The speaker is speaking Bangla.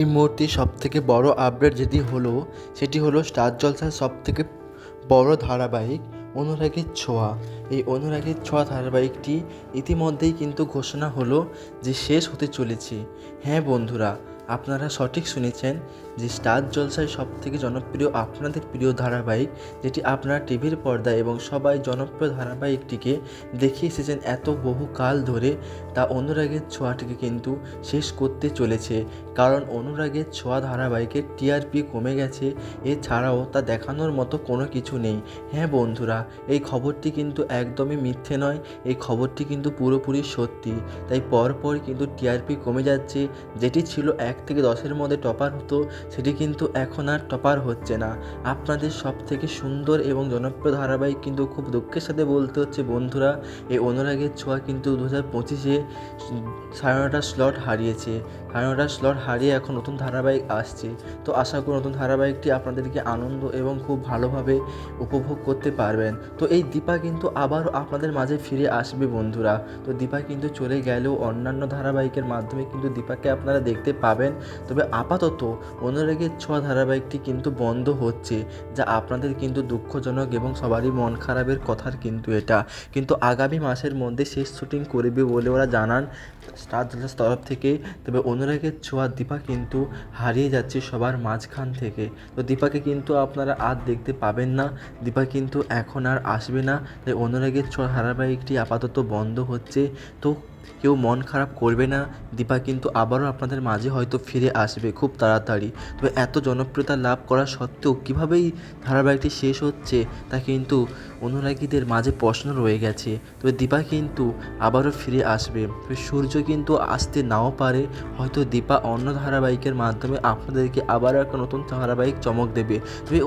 এই মুহূর্তে সবথেকে বড় আপডেট যেটি হলো, সেটি হলো স্টার জলসার সবথেকে বড় ধারাবাহিক অনুরাগের ছোঁয়া। এই অনুরাগের ছোঁয়া ধারাবাহিকটি ইতিমধ্যেই কিন্তু ঘোষণা হলো যে শেষ হতে চলেছে। হ্যাঁ বন্ধুরা আপনারা সঠিক শুনেছেন যে স্টার জলসায় সবথেকে জনপ্রিয় আপনাদের প্রিয় ধারাবাহিক, যেটি আপনারা টিভির পর্দায় এবং সবাই জনপ্রিয় ধারাবাহিকটিকে দেখে এসেছেন এত বহু কাল ধরে, তা অনুরাগের ছোঁয়াটিকে কিন্তু শেষ করতে চলেছে। কারণ অনুরাগের ছোঁয়া ধারাবাহিকের টিআরপি কমে গেছে, এছাড়াও তা দেখানোর মতো কোনো কিছু নেই। হ্যাঁ বন্ধুরা, এই খবরটি কিন্তু একদমই মিথ্যে নয়, এই খবরটি কিন্তু পুরোপুরি সত্যি। তাই পরপর কিন্তু টিআরপি কমে যাচ্ছে, যেটি ছিল এক থেকে দশের মধ্যে টপার হতো, সেটি কিন্তু এখন আর টপার হচ্ছে না। আপনাদের সব থেকে সুন্দর এবং জনপ্রিয় ধারাবাহিক কিন্তু খুব দুঃখের সাথে বলতে হচ্ছে, বন্ধুরা, এই অনুরাগের ছোঁয়া কিন্তু দু হাজার পঁচিশে সাড়ে নটা স্লট হারিয়েছে। সাড়ে নটা স্লট হারিয়ে এখন নতুন ধারাবাহিক আসছে। তো আশা করি নতুন ধারাবাহিকটি আপনাদেরকে আনন্দ এবং খুব ভালোভাবে উপভোগ করতে পারবেন। তো এই দীপা কিন্তু আবারও আপনাদের মাঝে ফিরে আসবে, বন্ধুরা। তো দীপা কিন্তু চলে গেলেও অন্যান্য ধারাবাহিকের মাধ্যমে কিন্তু দীপাকে আপনারা দেখতে পাবেন। তবে আপাতত অনুরাগের ছোঁয়া ধারাবাহিকটি কিন্তু বন্ধ হচ্ছে, যা আপনাদের কিন্তু দুঃখজনক এবং সবারই মন খারাপের কথার কিন্তু এটা। কিন্তু আগামী মাসের মধ্যে শেষ শুটিং করবে বলে ওরা জানান স্টার তরফ থেকে। তবে অনুরাগের ছোঁয়া দীপা কিন্তু হারিয়ে যাচ্ছে সবার মাঝখান থেকে। তো দীপাকে কিন্তু আপনারা আর দেখতে পাবেন না। দীপা কিন্তু এখন আর আসবে না। তাই অনুরাগের ছোঁয়া ধারাবাহিকটি আপাতত বন্ধ হচ্ছে। তো কেউ মন খারাপ করবে না। দীপা কিন্তু আবারও আপনাদের মাঝে হয়তো ফিরে আসবে খুব তাড়াতাড়ি। তবে এত জনপ্রিয়তা লাভ করা সত্ত্বেও কীভাবেই ধারাবাহিকটি শেষ হচ্ছে তা কিন্তু অনুরাগীদের মাঝে প্রশ্ন রয়ে গেছে। তবে দীপা কিন্তু আবারও ফিরে আসবে। তবে সূর্য কিন্তু আসতে নাও পারে। হয়তো দীপা অন্য ধারাবাহিকের মাধ্যমে আপনাদেরকে আবারও একটা নতুন ধারাবাহিক চমক দেবে। তবে